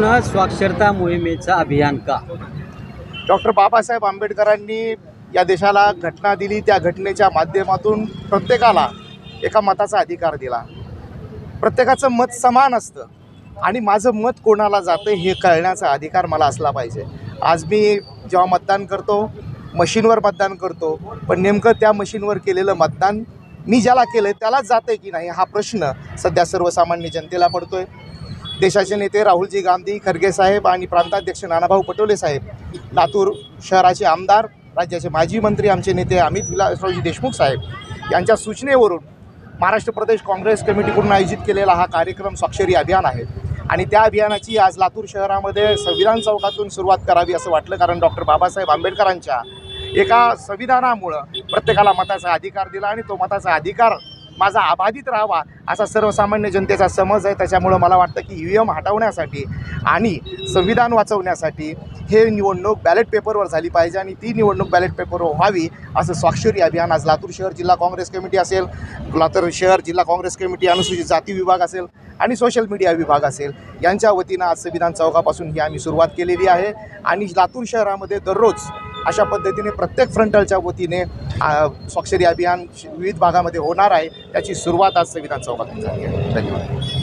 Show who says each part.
Speaker 1: स्वाक्षरता मोहिमेचा अभियान का?
Speaker 2: डॉक्टर बाबासाहेब आंबेडकरांनी या देशाला घटना दिली त्या घटनेच्या माध्यमातून प्रत्येकाला एका मताचा अधिकार दिला. प्रत्येकाचं मत समान असतं आणि माझं मत कोणाला जातं हे कळण्याचा अधिकार मला असला पाहिजे. आज मी जेव्हा मतदान करतो मशीनवर मतदान करतो पण नेमकं त्या मशीनवर केलेलं मतदान मी ज्याला केलं आहे त्यालाच जातं की नाही हा प्रश्न सध्या सर्वसामान्य जनतेला पडतोय. देशाचे नेते राहुलजी गांधी खरगे साहेब आणि प्रांताध्यक्ष नानाभाऊ पटोले साहेब लातूर शहराचे आमदार राज्याचे माजी मंत्री आमचे नेते अमित विलासरावजी देशमुख साहेब यांच्या सूचनेवरून महाराष्ट्र प्रदेश काँग्रेस कमिटीकडून आयोजित केलेला हा कार्यक्रम स्वाक्षरी अभियान आहे. आणि त्या अभियानाची आज लातूर शहरामध्ये संविधान चौकातून सुरुवात करावी असं वाटलं कारण डॉक्टर बाबासाहेब आंबेडकरांच्या एका संविधानामुळं प्रत्येकाला मताचा अधिकार दिला आणि तो मताचा अधिकार माझा अबाधित राहावा असा सर्वसामान्य जनतेचा समज आहे. त्याच्यामुळं मला वाटतं की ई व्ही एम हटवण्यासाठी आणि संविधान वाचवण्यासाठी हे निवडणूक बॅलेट पेपरवर झाली पाहिजे आणि ती निवडणूक बॅलेट पेपरवर व्हावी असं स्वाक्षरी अभियान आज लातूर शहर जिल्हा काँग्रेस कमिटी असेल लातूर शहर जिल्हा काँग्रेस कमिटी अनुसूचित जाती विभाग असेल आणि सोशल मीडिया विभाग असेल यांच्या वतीनं आज संविधान चौकापासून ही आम्ही सुरुवात केलेली आहे. आणि लातूर शहरामध्ये दररोज अशा पद्धतीने प्रत्येक फ्रंटलच्या वतीने स्वाक्षरी अभियान विविध भागामध्ये होणार आहे. त्याची सुरुवात आज संविधान चौकातून झाली आहे. धन्यवाद.